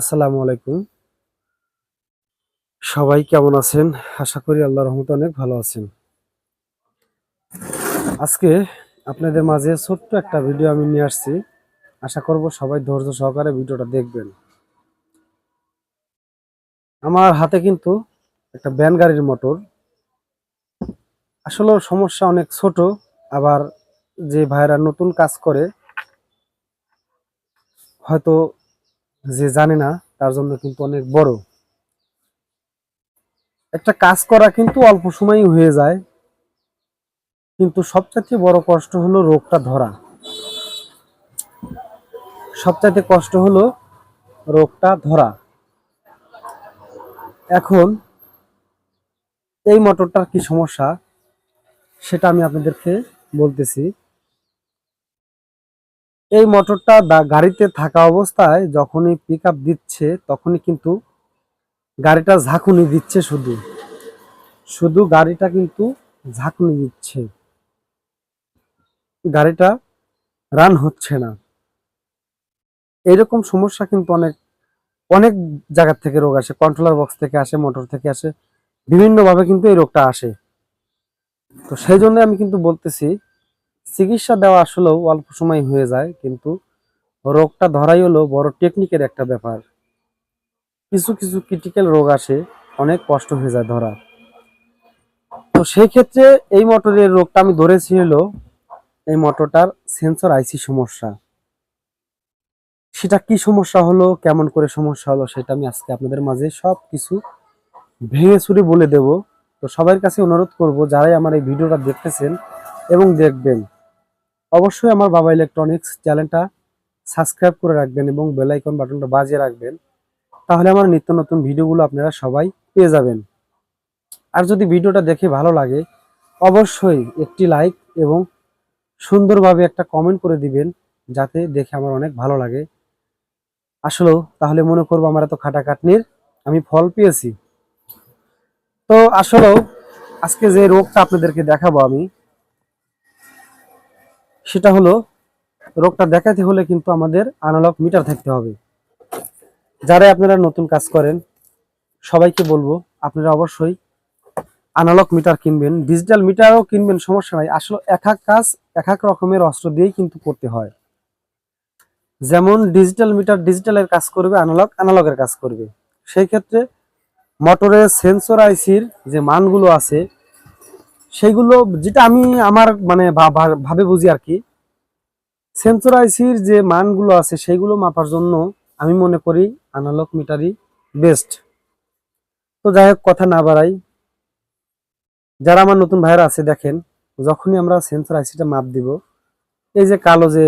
আসসালামু আলাইকুম। সবাই কেমন আছেন? আশা করি আল্লাহ রহমতে অনেক ভালো আছেন। আজকে আপনাদের মাঝে ছোট্ট একটা ভিডিও আমি নিয়ে আসছি। আশা করব সবাই ধৈর্য সহকারে ভিডিওটা দেখবেন। আমার হাতে কিন্তু একটা ব্যান গাড়ির মোটর। আসলে সমস্যা অনেক ছোট, আবার যে ভাইরা নতুন কাজ করে, হয়তো যে জানে না, তার জন্য কিন্তু অনেক বড়। একটা কাজ করা কিন্তু অল্প সময়ই হয়ে যায়। কিন্তু সবচাইতে বড় কষ্ট হলো রোগটা ধরা। সবচাইতে কষ্ট হলো রোগটা ধরা। এখন এই মোটরটার কি সমস্যা, সেটা আমি আপনাদেরকে বলতেছি। এই মোটরটা গাড়িতে থাকা অবস্থায় যখনই পিক দিচ্ছে, তখনই কিন্তু গাড়িটা ঝাঁকুনি দিচ্ছে শুধু। শুধু গাড়িটা কিন্তু ঝাঁকুনি দিচ্ছে। গাড়িটা রান হচ্ছে না। এরকম সমস্যা কিন্তু অনেক অনেক জায়গার থেকে রোগ আসে কন্ট্রোলার বক্স থেকে আসে মোটর থেকে আসে, বিভিন্নভাবে কিন্তু এই রোগটা আসে। তো সেই জন্য আমি কিন্তু বলতেছি চিকিৎসা দেওয়া আসলেও অল্প সময় হয়ে যায়, কিন্তু রোগটা ধরাই হলো বড় টেকনিকের একটা ব্যাপার। কিছু কিছু ক্রিটিক্যাল রোগ আসে, অনেক কষ্ট হয়ে যায় ধরা তো সেই ক্ষেত্রে এই মোটরের রোগটা আমি ধরেছি হলো, এই মোটরটার সেন্সর আইসি সমস্যা। সেটা কি সমস্যা হলো, কেমন করে সমস্যা হলো সেটা আমি আজকে আপনাদের মাঝে সব কিছু ভেঙে চুরে বলে দেব। তো সবার কাছে অনুরোধ করব, যারাই আমার এই ভিডিওটা দেখতেছেন এবং দেখবেন অবশ্যই আমার বাবা ইলেকট্রনিক্স চ্যানেলটা সাবস্ক্রাইব করে রাখবেন এবং বেল আইকন বাটনটা বাজিয়ে রাখবেন। তাহলে আমার নিত্য নতুন ভিডিওগুলো আপনারা সবাই পেয়ে যাবেন। আর যদি ভিডিওটা দেখে ভালো লাগে, অবশ্যই একটি লাইক এবং সুন্দরভাবে একটা কমেন্ট করে দিবেন, যাতে দেখে আমার অনেক ভালো লাগে। আসলেও তাহলে মনে করব আমার এত খাটাখাটনির আমি ফল পেয়েছি। তো আসলেও আজকে যে রোগটা আপনাদেরকে দেখাবো আমি সেটা হলো, রোগটা দেখাতে হলে কিন্তু আমাদের আনালগ মিটার থাকতে হবে। যারা আপনারা নতুন কাজ করেন, সবাইকে বলব, আপনারা অবশ্যই আনালগ মিটার কিনবেন। ডিজিটাল মিটারও কিনবেন, সমস্যা নাই। আসলে এক এক কাজ, এক এক রকমের অস্ত্র দিয়েই কিন্তু করতে হয়। যেমন ডিজিটাল মিটার ডিজিটালের কাজ করবে আনালগ আনালগের কাজ করবে। সেই ক্ষেত্রে মোটরের সেন্সর আইসির যে মানগুলো আছে সেইগুলো যেটা আমি আমার মানে ভাবে বুঝি আর কি সেন্সর আইসির যে মানগুলো আছে সেইগুলো মাপার জন্য আমি মনে করি আনালগ মিটারই বেস্ট তো যাই হোক, কথা না বাড়াই। যারা আমার নতুন ভাইয়েরা আছে, দেখেন, যখনই আমরা সেন্সর আইসিটা মাপ দিব, এই যে কালো যে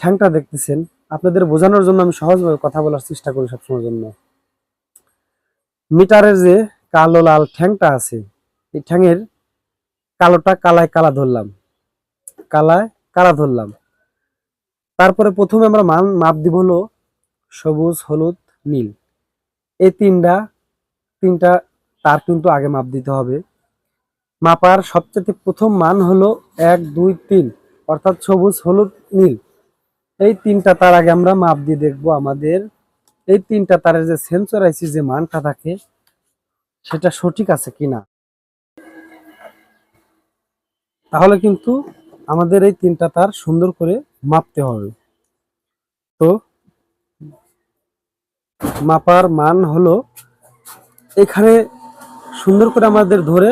ঠ্যাংটা দেখতেছেন, আপনাদের বোঝানোর জন্য আমি সহজভাবে কথা বলার চেষ্টা করি সবসময়ের জন্য। মিটারের যে কালো লাল ঠ্যাংটা আছে, এই ঠ্যাংয়ের কালোটা কালায় কালা ধরলাম। কালায় কালা ধরলাম। তারপরে প্রথমে আমরা মান মাপ দিব হলো সবুজ, হলুদ, নীল। এই তিনটা তিনটা তার কিন্তু আগে মাপ দিতে হবে। মাপার সবচেয়ে প্রথম মান হলো এক, দুই, তিন, অর্থাৎ সবুজ, হলুদ, নীল। এই তিনটা তার আগে আমরা মাপ দিয়ে দেখব আমাদের। এই তিনটা তারের যে সেন্সর আইসি যে মানটা থাকে, সেটা সঠিক আছে কিনা? তাহলে কিন্তু আমাদের এই তিনটা তার সুন্দর করে মাপতে হবে। তো মাপার মান হলো এখানে সুন্দর করে আমাদের ধরে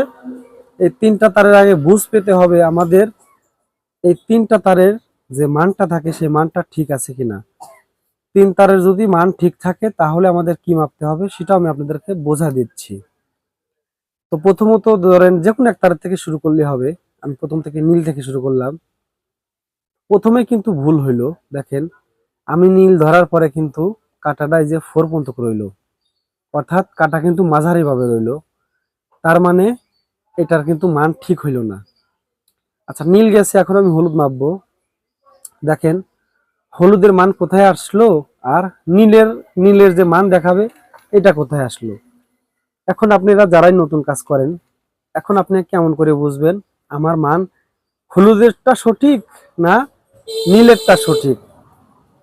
এই তিনটা তারের আগে বুঝ পেতে হবে আমাদের এই তিনটা তারের যে মানটা থাকে সেই মানটা ঠিক আছে কিনা। তিন তারের যদি মান ঠিক থাকে তাহলে আমাদের কি মাপতে হবে সেটা আমি আপনাদেরকে বোঝা দিচ্ছি। তো প্রথমত ধরেন যে কোনো এক তারের থেকে শুরু করলে হবে। আমি প্রথম থেকে নীল থেকে শুরু করলাম। প্রথমে কিন্তু ভুল হইল, দেখেন। আমি নীল ধরার পরে কিন্তু কাটাটা যে ফোর পর্যন্ত রইল। অর্থাৎ কাটা কিন্তু মাঝারি ভাবে রইল। তার মানে এটার কিন্তু মান ঠিক হইল না। আচ্ছা নীল গেছে, এখন আমি হলুদ মাপবো। দেখেন, হলুদের মান কোথায় আসলো আর নীলের নীলের যে মান দেখাবে, এটা কোথায় আসলো? এখন আপনারা যারাই নতুন কাজ করেন, এখন আপনি কেমন করে বুঝবেন? আমার মান হলুদেরটা সঠিক না নীলেরটা সঠিক?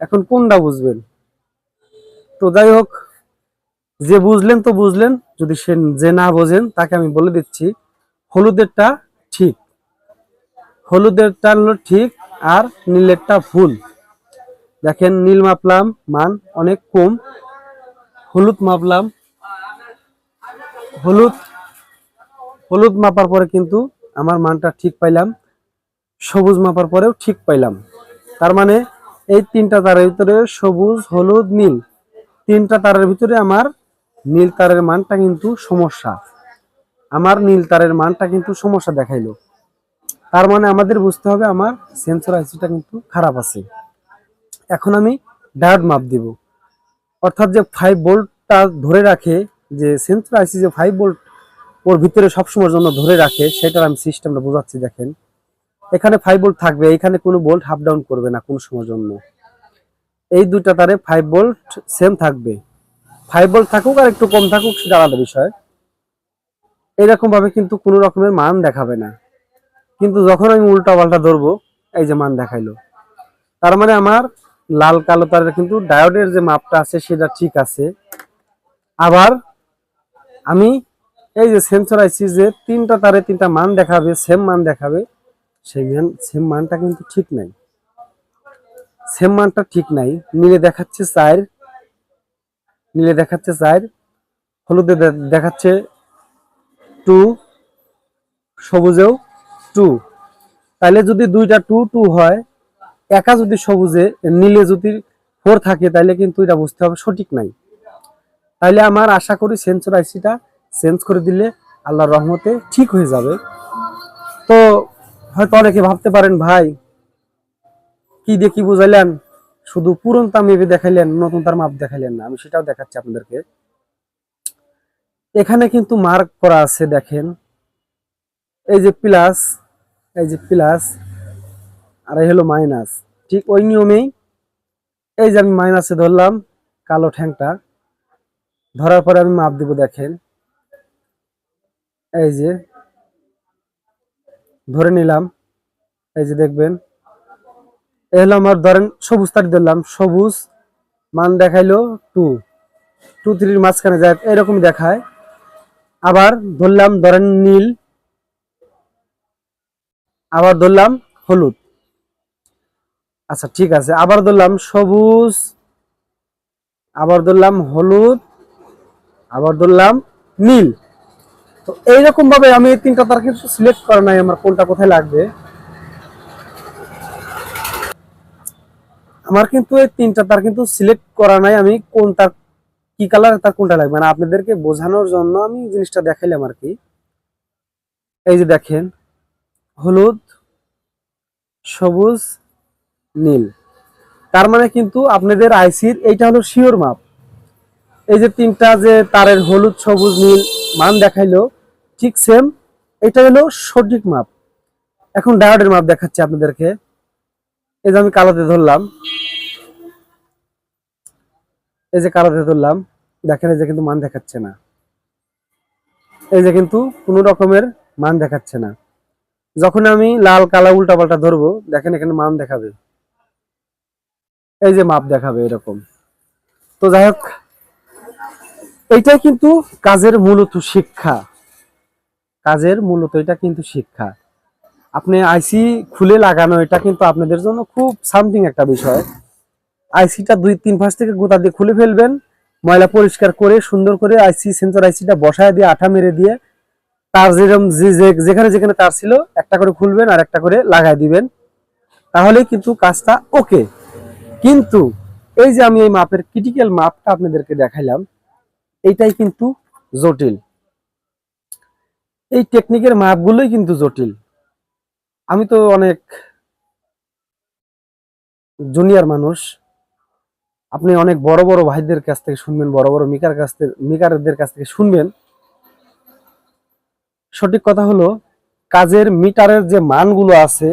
এখন কোনটা বুঝবেন? তো যাই হোক, যে বুঝলেন তো বুঝলেন, যদি সে যে না বোঝেন, তাকে আমি বলে দিচ্ছি, হলুদেরটা ঠিক। হলুদেরটা হলো ঠিক আর নীলেরটা ভুল। দেখেন, নীল মাপলাম, মান অনেক কম। হলুদ মাপলাম। হলুদ হলুদ মাপার পরে কিন্তু আমার মানটা ঠিক পাইলাম, সবুজ মাপার পরেও ঠিক পাইলাম। তার মানে এই তিনটা তারের ভিতরে সবুজ, হলুদ, নীল, তিনটা তারের ভিতরে আমার নীল তারের মানটা কিন্তু সমস্যা। আমার নীল তারের মানটা কিন্তু সমস্যা দেখাইলো। তার মানে আমাদের বুঝতে হবে আমার সেন্সর আইসিটা কিন্তু খারাপ আছে। এখন আমি ডায়োড মাপ দিব। অর্থাৎ যে ফাইভ ভোল্টটা ধরে রাখে, যে সেন্সর আইসি যে ফাইভ ভোল্ট ওর ভিতরে সবসময়ের জন্য ধরে রাখে, সেটার আমি সিস্টেমটা বোঝাচ্ছি, দেখেন। এখানে ফাইভ বোল্ট থাকবে, এখানে কোনো বোল্ট হাফ ডাউন করবে না কোন সময়ের জন্য। এই দুইটা তারে ফাইভ বোল্ট সেম থাকবে। ফাইভ ভোল্ট থাকুক আর একটু কম থাকুক, সেটা আলাদা বিষয়। এরকম ভাবে কিন্তু কোনো রকমের মান দেখাবে না। কিন্তু যখন আমি উল্টা পাল্টা ধরবো, এই যে মান দেখাইলো। তার মানে আমার লাল কালো তারের কিন্তু ডায়োডের যে মাপটা আছে, সেটা ঠিক আছে। আবার আমি এই যে সেন্সর আইসি যে তিনটা তারে তিনটা মান দেখাবে সেম মান দেখাবে, সেই মান সেম মানটা কিন্তু ঠিক নাই। সেম মানটা ঠিক নাই। নীলে দেখাচ্ছে চার, নীলে দেখাচ্ছে চার, হলুদে দেখাচ্ছে টু সবুজেও টু তাহলে যদি দুইটা টু টু হয়, একা যদি সবুজে, নীলে যদি ফোর থাকে তাহলে কিন্তু এটা বুঝতে হবে সঠিক নাই। তাহলে আমার আশা করি সেন্সর আইসিটা চেঞ্জ করে দিলে আল্লাহর রহমতে ঠিক হয়ে যাবে। তো হয়তো অনেকে ভাবতে পারেন, ভাই, কি কি বুঝাইলেন? শুধু পুরন তার মেপে দেখাইলেন, নতুন তার মাপ দেখাইলেন না। আমি সেটাও দেখাচ্ছি আপনাদেরকে। এখানে কিন্তু মার্ক করা আছে, দেখেন। এই যে প্লাস এই যে প্লাস আর এই হলো মাইনাস ঠিক ওই নিয়মেই এই যে আমি মাইনাসে ধরলাম, কালো ঠ্যাংটা। ধরার পরে আমি মাপ দিব, দেখেন। এই যে, ধরে নিলাম, এই যে দেখবেন এই হলো আমার ধরেন সবুজ তারি ধরলাম সবুজ মান দেখাইলো টু টু থ্রির মাঝখানে যায় এরকম দেখায়। আবার ধরলাম ধরেন নীল, আবার ধরলাম হলুদ। আচ্ছা ঠিক আছে, আবার ধরলাম সবুজ, আবার ধরলাম হলুদ, আবার ধরলাম নীল। তো এইরকম ভাবে আমি তিনটা তার কিন্তু সিলেক্ট করা নাই, আমার কোনটা কোথায় লাগবে? আমার কিন্তু এই তিনটা তার কিন্তু সিলেক্ট করা নাই, আমি কোন তার কি কালার তার কোনটা লাগবে? মানে আপনাদেরকে বোঝানোর জন্য আমি জিনিসটা দেখাইলাম আর কি। এই যে দেখেন, হলুদ, সবুজ, নীল। তার মানে কিন্তু আপনাদের আইসির এইটা হলো শিওর মাপ এই যে তিনটা যে তারের হলুদ, সবুজ, নীল মান দেখাইলো, ঠিক সেম এটা হলো সঠিক মাপ। এখন ডায়োডের মাপ দেখাচ্ছি আপনাদেরকে। এই যে আমি কালোতে ধরলাম। এই যে কালোতে ধরলাম, দেখেন এই যে কিন্তু মান দেখাচ্ছে না। এই যে কিন্তু কোনো রকমের মান দেখাচ্ছে না। যখন আমি লাল, কালা উল্টা পাল্টা ধরবো, দেখেন এখানে মান দেখাবে। এই যে মাপ দেখাবে এরকম। তো যাই হোক এইটাই কিন্তু কাজের মূলত শিক্ষা। কাজের মূলত এটা কিন্তু শিক্ষা। আপনি আইসি খুলে লাগানো, এটা কিন্তু আপনাদের জন্য খুব সামথিং একটা বিষয়। আইসিটা দুই, তিন পাশ থেকে গোতা দিয়ে খুলে ফেলবেন, ময়লা পরিষ্কার করে, সুন্দর করে আইসি সেন্সর আইসিটা বসায় দিয়ে, আঠা মেরে দিয়ে, তার যেরকম যেখানে যেখানে তার ছিল, একটা করে খুলবেন আর একটা করে লাগাই দিবেন। তাহলে কিন্তু কাজটা ওকে কিন্তু এই যে আমি এই মাপের ক্রিটিক্যাল মাপটা আপনাদেরকে দেখাইলাম এইটাই কিন্তু জটিল। এই টেকনিকের মাপগুলোই কিন্তু জটিল। আমি তো অনেক জুনিয়র মানুষ। আপনি অনেক বড় বড় ভাইদের কাছ থেকে শুনবেন, বড় বড় মিকার কাছ থেকে, মিকারদের কাছ থেকে শুনবেন। সঠিক কথা হলো, কাজের মিটারের যে মানগুলো আছে,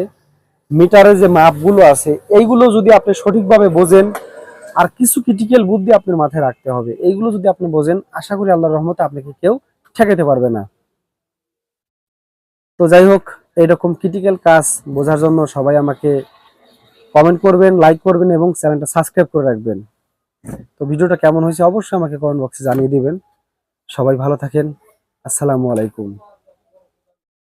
মিটারের যে মাপগুলো আছে, এইগুলো যদি আপনি সঠিকভাবে বোঝেন আর কিছু ক্রিটিক্যাল বুদ্ধি আপনার মাথায় রাখতে হবে। এইগুলো যদি আপনি বোঝেন, আশা করি আল্লাহর রহমতে আপনাকে কেউ ঠেকাতে পারবে না। তো যাই হোক, এইরকম ক্রিটিক্যাল কাজ বোঝার জন্য সবাই আমাকে কমেন্ট করবেন লাইক করবেন এবং চ্যানেলটা সাবস্ক্রাইব করে রাখবেন। তো ভিডিওটা কেমন হয়েছে অবশ্যই আমাকে কমেন্ট বক্সে জানিয়ে দিবেন। সবাই ভালো থাকেন। আসসালামু আলাইকুম।